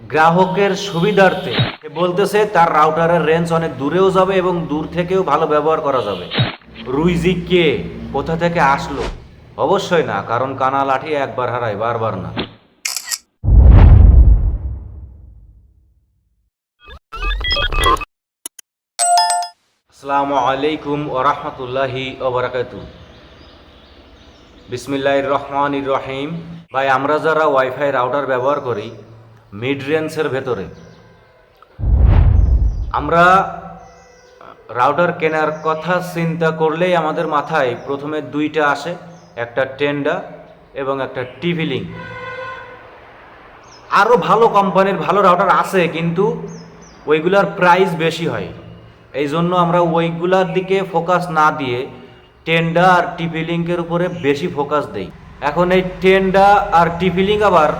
গ্রাহকের সুবিধার্থে। বলতেছে, তার রাউটারের রেঞ্জ অনেক দূরেও যাবে এবং দূর থেকেও ভালো ব্যবহার করা যাবে। রুইজি কে? কোথা থেকে আসলো? অবশ্যই না, কারণ কানা লাঠি একবার হারায়, বারবার না। আসসালামু আলাইকুম ওরহমতুল্লাহি ওবরাকাতু বিসমিল্লাহির রহমানির রহিম। ভাই, আমরা যারা ওয়াইফাই রাউটার ব্যবহার করি মিড রেঞ্জের ভেতরে। আমরা রাউটার কেনার কথা চিন্তা করলেই আমাদের মাথায় প্রথমে দুইটা আসে, একটা টেন্ডা এবং একটা টিভি লিঙ্ক। আরও ভালো কোম্পানির ভালো রাউটার আছে, কিন্তু ওইগুলার প্রাইস বেশি হয়। এই জন্য আমরা ওইগুলার দিকে ফোকাস না দিয়ে টেন্ডা আর টিপি লিঙ্কের উপরে বেশি ফোকাস দেই। এখন এই টেন্ডা আর টিপি লিঙ্ক আবার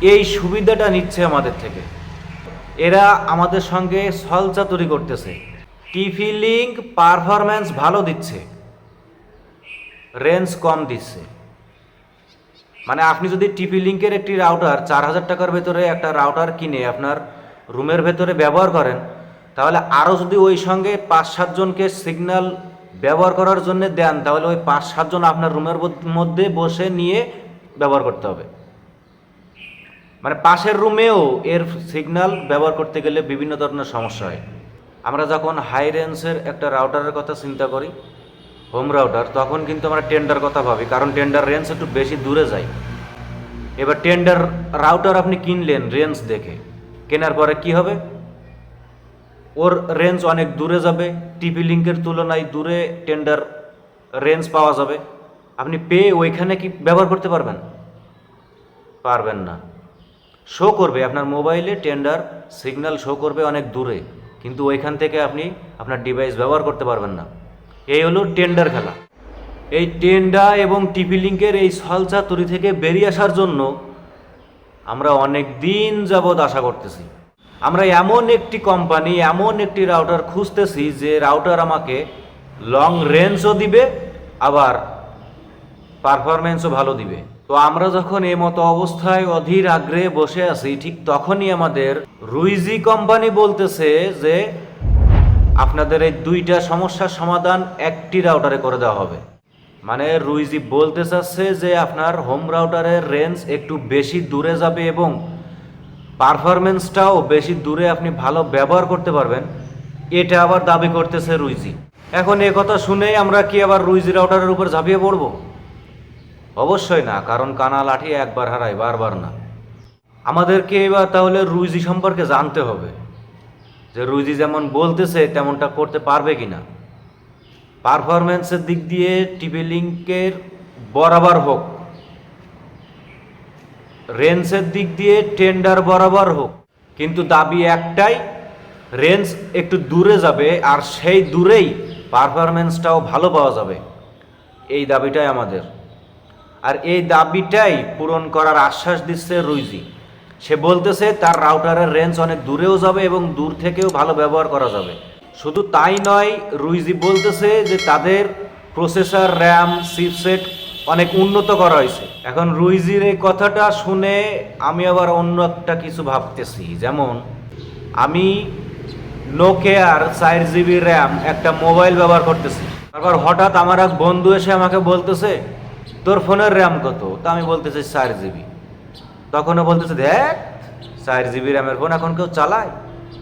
এই সুবিধাটা নিচ্ছে আমাদের থেকে। এরা আমাদের সঙ্গে সলচাতুরি করতেছে। টিভি লিঙ্ক পারফরম্যান্স ভালো দিচ্ছে। রেঞ্জ কম দিচ্ছে। মানে আপনি যদি টিপি লিঙ্কের একটি রাউটার চার হাজার টাকার ভেতরে একটা রাউটার কিনে আপনার রুমের ভেতরে ব্যবহার করেন, তাহলে আরও যদি ওই সঙ্গে পাঁচ সাতজনকে সিগন্যাল ব্যবহার করার জন্য দেন, তাহলে ওই পাঁচ সাতজন আপনার রুমের মধ্যে বসে নিয়ে ব্যবহার করতে হবে। মানে পাশের রুমেও এর সিগন্যাল ব্যবহার করতে গেলে বিভিন্ন ধরনের সমস্যা হয়। আমরা যখন হাই রেঞ্জের একটা রাউটারের কথা চিন্তা করি হোম রাউটার তখন কিন্তু আমরা টেন্ডার কথা ভাবি, কারণ টেন্ডার রেঞ্জ একটু বেশি দূরে যায়। এবার টেন্ডার রাউটার আপনি কিনলেন রেঞ্জ দেখে, কেনার পরে কি হবে? ওর রেঞ্জ অনেক দূরে যাবে টিপি লিঙ্কের তুলনায় দূরে টেন্ডার রেঞ্জ পাওয়া যাবে। আপনি পেয়ে ওইখানে কি ব্যবহার করতে পারবেন? পারবেন না। শো করবে, আপনার মোবাইলে টেন্ডার সিগন্যাল শো করবে অনেক দূরে, কিন্তু ওইখান থেকে আপনি আপনার ডিভাইস ব্যবহার করতে পারবেন না। এই হলো টেন্ডার খেলা। এই টেন্ডা এবং টিপি লিঙ্কের এই সলচা তরি থেকে বেরিয়ে আসার জন্য আমরা অনেক দিন যাবৎ আশা করতেছি। আমরা এমন একটি কোম্পানি এমন একটি রাউটার খুঁজতেছি যে রাউটার আমাকে লং রেঞ্জও দিবে, আবার পারফরমেন্সও ভালো দিবে। তো আমরা যখন এই মতো অবস্থায় অধীর আগ্রহে বসে আছি, ঠিক তখনই আমাদের রুইজি কোম্পানি বলতেছে যে, আপনাদের এই দুইটা সমস্যার সমাধান একটি রাউটারে করে দেওয়া হবে। মানে রুইজি বলতে চাচ্ছে যে, আপনার হোম রাউটারের রেঞ্জ একটু বেশি দূরে যাবে এবং পারফরমেন্সটাও বেশি দূরে আপনি ভালো ব্যবহার করতে পারবেন। এটা আবার দাবি করতেছে রুইজি। এখন এ কথা শুনেই আমরা কি আবার রুইজি রাউটারের উপর ঝাঁপিয়ে পড়ব? অবশ্যই না, কারণ কানা লাঠি একবার হারায়, বারবার না। আমাদেরকে এবার তাহলে রুইজি সম্পর্কে জানতে হবে, যে রুজি যেমন বলতেছে, তেমনটা করতে পারবে কিনা। পারফরমেন্সের দিক দিয়ে টিভি লিঙ্কের বরাবর হোক, রেঞ্জের দিক দিয়ে টেন্ডার বরাবর হোক, কিন্তু দাবি একটাই, রেঞ্জ একটু দূরে যাবে, আর সেই দূরেই পারফরমেন্সটাও ভালো পাওয়া যাবে। এই দাবিটাই আমাদের। আর এই দাবিটাই পূরণ করার আশ্বাস দিচ্ছে রুইজি। সে বলতেছে, তার রাউটারের রেঞ্জ অনেক দূরেও যাবে এবং দূর থেকেও ভালো ব্যবহার করা যাবে। শুধু তাই নয়, রুইজি বলতেছে যে তাদের প্রসেসর, র্যাম, চিপসেট অনেক উন্নত করা হয়েছে। এখন রুইজির এই কথাটা শুনে আমি আবার অন্য একটা কিছু ভাবতেছি। যেমন, আমি নোকিয়ার চার জিবি র্যাম একটা মোবাইল ব্যবহার করতেছি। তারপর হঠাৎ আমার এক বন্ধু এসে আমাকে বলতেছে তোর ফোনের র্যাম কত? তা আমি বলতেছি চার জিবি তখনও বলতেছে, দেখ, চার জিবি র্যামের ফোন এখন কেউ চালায়?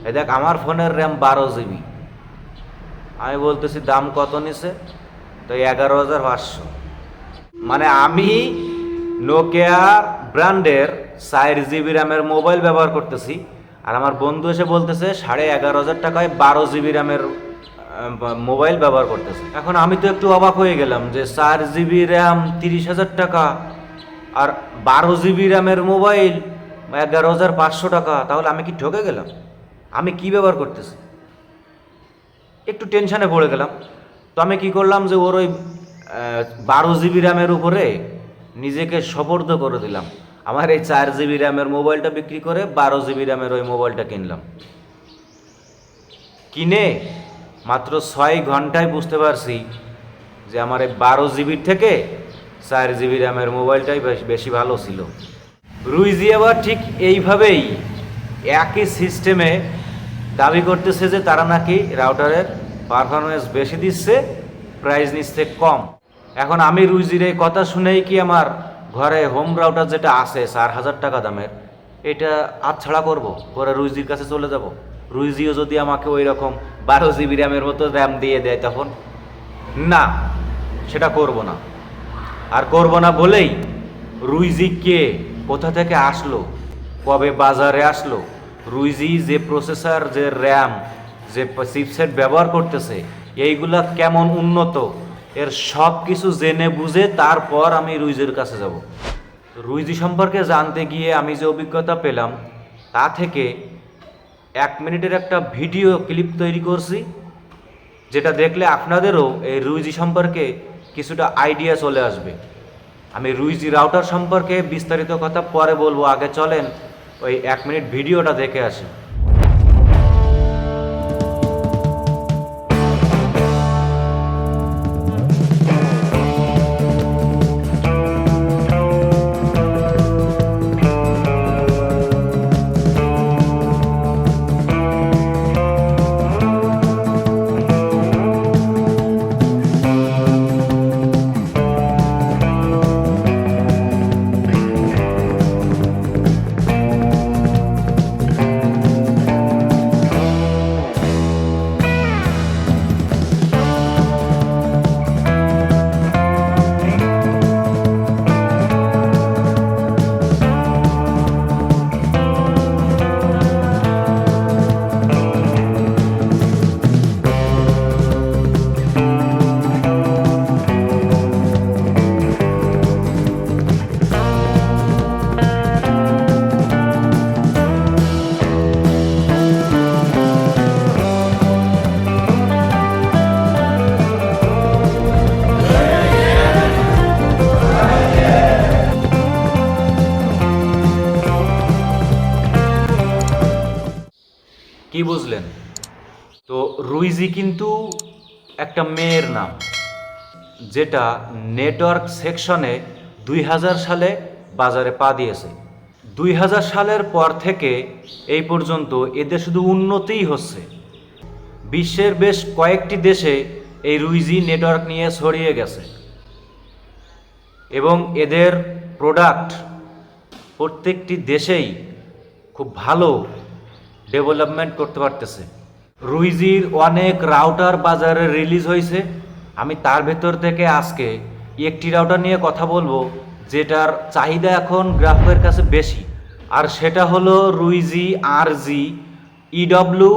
এই দেখ, আমার ফোনের র্যাম বারো জিবি আমি বলতেছি, দাম কত নিছে? তো এগারো হাজার পাঁচশো। মানে আমি নোকিয়া ব্র্যান্ডের চার জিবি র্যামের মোবাইল ব্যবহার করতেছি, আর আমার বন্ধু এসে বলতেছে, সাড়ে এগারো হাজার টাকায় বারো জিবি র্যামের মোবাইল ব্যবহার করতেছে। এখন আমি তো একটু অবাক হয়ে গেলাম যে চার জিবি র্যাম তিরিশ হাজার টাকা আর বারো জিবি র্যামের মোবাইল এগারো হাজার পাঁচশো টাকা, তাহলে আমি কি ঠকে গেলাম? আমি কি ব্যবহার করতেছি? একটু টেনশানে পড়ে গেলাম। তো আমি কি করলাম যে ওর ওই বারো জিবি র্যামের উপরে নিজেকে সবর্দ করে দিলাম। আমার এই চার জিবি র্যামের মোবাইলটা বিক্রি করে বারো জিবি র্যামের ওই মোবাইলটা কিনলাম। কিনে মাত্র ছয় ঘন্টায় বুঝতে পারছি যে আমার এই বারো জিবির থেকে চার জিবি র্যামের মোবাইলটাই বেশ ভালো ছিল। রুইজি আবার ঠিক এইভাবেই একই সিস্টেমে দাবি করতেছে যে তারা নাকি রাউটারের পারফরমেন্স বেশি দিচ্ছে, প্রাইস নিচ্ছে কম। এখন আমি রুইজির এই কথা শুনেই কি আমার ঘরে হোম রাউটার যেটা আছে, চার হাজার টাকা দামের, এটা হাতছাড়া করব, পরে রুইজির কাছে চলে যাব? রুইজিও যদি আমাকে ওই রকম বারো জিবি র্যামের মতো র্যাম দিয়ে দেয় তখন? না, সেটা করব না। আর করব না বলেই রুইজি কে? কোথা থেকে আসলো? কবে বাজারে আসলো? রুইজি যে প্রসেসর যে র্যাম যে চিপসেট ব্যবহার করতেছে, এইগুলা কেমন উন্নত? এর সব কিছু জেনে বুঝে তারপর আমি রুইজির কাছে যাব। রুইজি সম্পর্কে জানতে গিয়ে আমি যে অভিজ্ঞতা পেলাম, তা থেকে এক মিনিটের একটা ভিডিও ক্লিপ তৈরি করছি, যেটা দেখলে আপনাদেরও এই রুইজি সম্পর্কে কিছুটা আইডিয়া চলে আসবে। আমি রুইজি রাউটার সম্পর্কে বিস্তারিত কথা পরে বলব, আগে চলেন ওই এক মিনিট ভিডিওটা দেখে আসি। কি বুঝলেন? তো রুইজি কিন্তু একটা মেয়ের নাম, যেটা নেটওয়ার্ক সেকশনে দুই হাজার সালে বাজারে পা দিয়েছে। দুই হাজার সালের পর থেকে এই পর্যন্ত এদের শুধু উন্নতিই হচ্ছে। বিশ্বের বেশ কয়েকটি দেশে এই রুইজি নেটওয়ার্ক নিয়ে ছড়িয়ে গেছে। এবং এদের প্রোডাক্ট প্রত্যেকটি দেশেই খুব ভালো ডেভেলপমেন্ট করতে পারতেছে। রুইজির অনেক রাউটার বাজারে রিলিজ হয়েছে। আমি তার ভেতর থেকে আজকে একটি রাউটার নিয়ে কথা বলব, যেটার চাহিদা এখন গ্রাহকের কাছে বেশি। আর সেটা হলো রুইজি আর জি ইডব্লিউ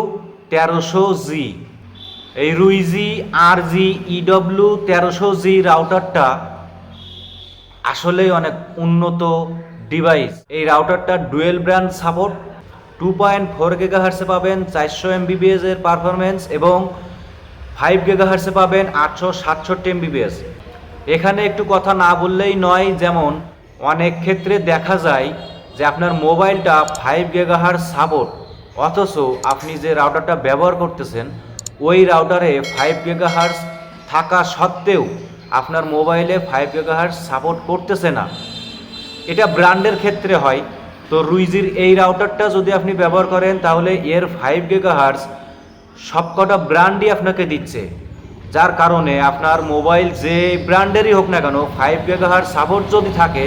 তেরোশো জি। এই রুইজি আর জি ইডব্লিউ তেরোশো জি রাউটারটা আসলেই অনেক উন্নত ডিভাইস এই রাউটারটা dual band support two point four গেগাহার্সে পাবেন, চারশো এমবিবিএস এর পারফরমেন্স এবং ফাইভ গেগাহার্সে পাবেন, আটশো সাতষট্টি এমবিবিএস এখানে একটু কথা না বললেই নয়, যেমন অনেক ক্ষেত্রে দেখা যায় যে আপনার মোবাইলটা ফাইভ গেগাহার্স সাপোর্ট অথচ আপনি যে রাউটারটা ব্যবহার করতেছেন, ওই রাউটারে ফাইভ গেগাহার্স থাকা সত্ত্বেও আপনার মোবাইলে ফাইভ গেগাহার্স সাপোর্ট করতেছে না। এটা ব্র্যান্ডের ক্ষেত্রে হয়। তো রুইজির এই রাউটারটা যদি আপনি ব্যবহার করেন, তাহলে এর ফাইভ গেগা গেগাহার্স সবকটা ব্র্যান্ডই আপনাকে দিচ্ছে। যার কারণে আপনার মোবাইল যে ব্র্যান্ডেরই হোক না কেন ফাইভ গেগাহার্স সাপোর্ট যদি থাকে,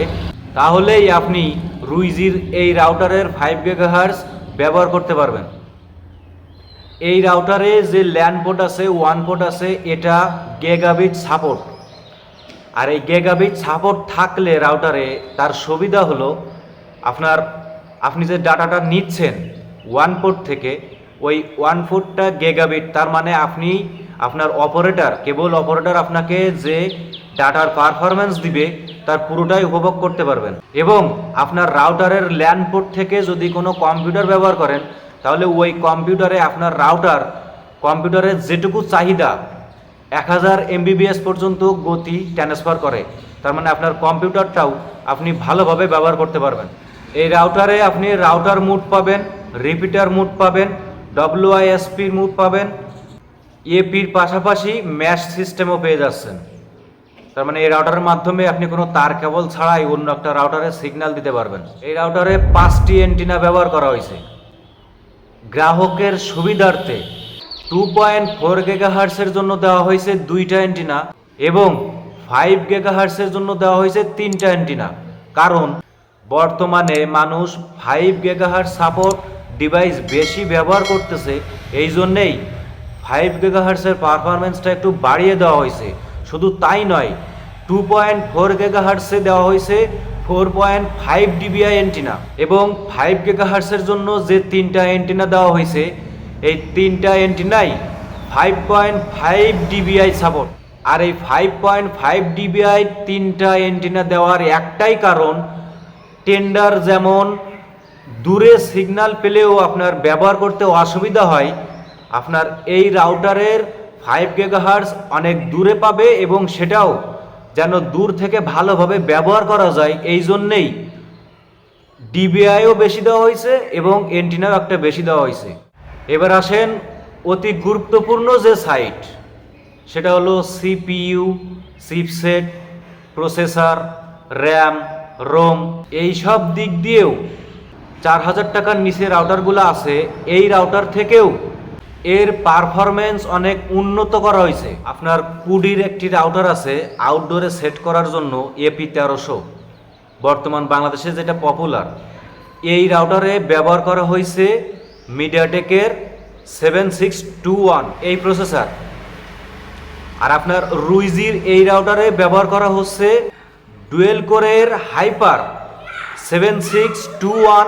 তাহলেই আপনি রুইজির এই রাউটারের ফাইভ গেগাহার্স ব্যবহার করতে পারবেন। এই রাউটারে যে ল্যান্ড পোর্ট আছে ওয়ান পোর্ট আছে, এটা গেগাবিট সাপোর্ট আর এই গেগাবিট সাপোর্ট থাকলে রাউটারে তার সুবিধা হলো আপনার, আপনি যে ডাটাটা নিচ্ছেন ওয়ান পোর্ট থেকে, ওই ওয়ান পোর্টটা গেগাবিট তার মানে আপনি, আপনার অপারেটর কেবল অপারেটর আপনাকে যে ডাটার পারফরমেন্স দিবে, তার পুরোটাই উপভোগ করতে পারবেন। এবং আপনার রাউটারের ল্যান্ড পোর্ট থেকে যদি কোনো কম্পিউটার ব্যবহার করেন, তাহলে ওই কম্পিউটারে আপনার রাউটার কম্পিউটারের যেটুকু চাহিদা, এক হাজার এমবিবিএস পর্যন্ত গতি ট্রান্সফার করে। তার মানে আপনার কম্পিউটারটাও আপনি ভালোভাবে ব্যবহার করতে পারবেন। এই রাউটারে আপনি রাউটার মুড পাবেন রিপিটার মুড পাবেন ডব্লিউআইএসপির মুড পাবেন এপির পাশাপাশি ম্যাশ সিস্টেমও পেয়ে যাচ্ছেন। তার মানে এই রাউটারের মাধ্যমে আপনি কোনো তার কেবল ছাড়াই অন্য একটা রাউটারে সিগন্যাল দিতে পারবেন। এই রাউটারে পাঁচটি এন্টিনা ব্যবহার করা হয়েছে। গ্রাহকের সুবিধার্থে টু পয়েন্ট ফোর গেগাহার্সের জন্য দেওয়া হয়েছে দুইটা অ্যান্টিনা এবং ফাইভ গেগাহার্সের জন্য দেওয়া হয়েছে তিনটা অ্যান্টিনা কারণ বর্তমানে মানুষ ফাইভ গেগাহার্স সাপোর্ট ডিভাইস বেশি ব্যবহার করতেছে, এই জন্যেই ফাইভ গেগাহার্সের পারফরমেন্সটা একটু বাড়িয়ে দেওয়া হয়েছে। শুধু তাই নয় টু পয়েন্ট ফোর গেগাহার্সে দেওয়া হয়েছে four point five dBi antenna এবং ফাইভ গেগাহার্সের জন্য যে তিনটা অ্যান্টিনা দেওয়া হয়েছে, এই তিনটা অ্যান্টিনাই five point five dBi support আর এই ফাইভ পয়েন্ট ফাইভ ডিবিআই তিনটা অ্যান্টিনা দেওয়ার একটাই কারণ টেন্ডার যেমন দূরে সিগন্যাল পেলেও আপনার ব্যবহার করতে অসুবিধা হয়, আপনার এই রাউটারের ফাইভ গেগাহার্স অনেক দূরে পাবে এবং সেটাও যেন দূর থেকে ভালোভাবে ব্যবহার করা যায়, এই জন্যেই ডিবিআইও বেশি দেওয়া হয়েছে এবং এন্টিনাও একটা বেশি দেওয়া হয়েছে। এবার আসেন অতি গুরুত্বপূর্ণ যে সাইট সেটা হলো CPU chipset processor RAM ROM এই সব দিক দিয়েও চার হাজার টাকার নিচে রাউটারগুলো আছে, এই রাউটার থেকেও। এর পারফরমেন্স অনেক উন্নত করা হয়েছে। আপনার কুডির একটি রাউটার আছে আউটডোরে সেট করার জন্য এপি তেরোশো। বর্তমান বাংলাদেশে যেটা পপুলার এই রাউটারে ব্যবহার করা হয়েছে মিডিয়াটেকের সেভেন সিক্স টু ওয়ান এই প্রসেসার আর আপনার রুইজির এই রাউটারে ব্যবহার করা হচ্ছে ডুয়েল কোরের hyper seven six two one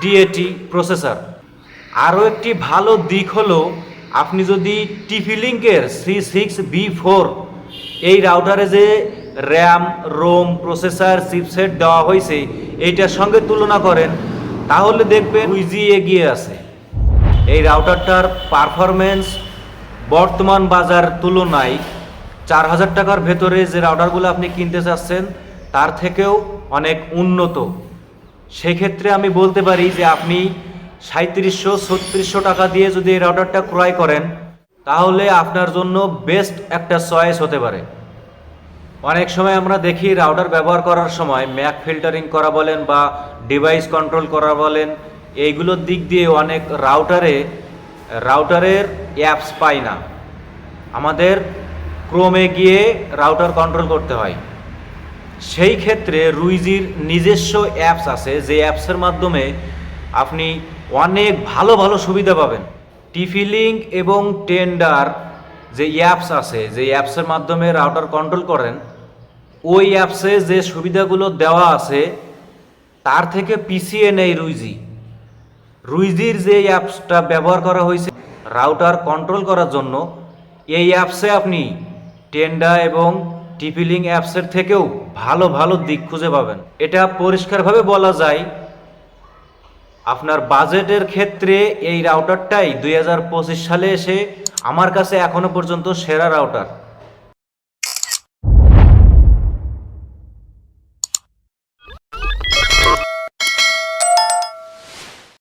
DAT processor. আরও একটি ভালো দিক হলো, আপনি যদি টিপি লিঙ্কের সি সিক্স বি ফোর এই রাউটারে যে র্যাম, রোম প্রসেসর, চিপসেট দেওয়া হয়েছে, এইটার সঙ্গে তুলনা করেন, তাহলে দেখবেন উইজি এগিয়ে আছে। এই রাউটারটার পারফরমেন্স বর্তমান বাজার তুলনায় চার হাজার টাকার ভেতরে যে রাউটারগুলো আপনি কিনতে চাচ্ছেন তার থেকেও অনেক উন্নত। সেক্ষেত্রে আমি বলতে পারি যে আপনি সাঁত্রিশশো ছত্রিশশো টাকা দিয়ে যদি এই রাউটারটা ক্রয় করেন, তাহলে আপনার জন্য বেস্ট একটা চয়েস হতে পারে। অনেক সময় আমরা দেখি রাউটার ব্যবহার করার সময় ম্যাক ফিল্টারিং করা বলেন বা ডিভাইস কন্ট্রোল করা বলেন এইগুলোর দিক দিয়ে অনেক রাউটারে রাউটারের অ্যাপস পাই না। আমাদের ক্রোমে গিয়ে রাউটার কন্ট্রোল করতে হয়। সেই ক্ষেত্রে রুইজির নিজস্ব অ্যাপস আছে, যে অ্যাপসের মাধ্যমে আপনি অনেক ভালো ভালো সুবিধা পাবেন। টিফি লিঙ্ক এবং টেন্ডার যে অ্যাপস আছে, যে অ্যাপসের মাধ্যমে রাউটার কন্ট্রোল করেন, ওই অ্যাপসে যে সুবিধাগুলো দেওয়া আছে, তার থেকে পিছিয়ে নেই রুইজি। রুইজির যে অ্যাপসটা ব্যবহার করা হয়েছে রাউটার কন্ট্রোল করার জন্য, এই অ্যাপসে আপনি টেন্ডা এবং টিপিলিং অ্যাপসের থেকেও ভালো ভালো দিক খুঁজে পাবেন। এটা পরিষ্কারভাবে বলা যায়, আপনার বাজেটের ক্ষেত্রে এই রাউটারটাই দুই হাজার পঁচিশ সালে এসে আমার কাছে এখনও পর্যন্ত সেরা রাউটার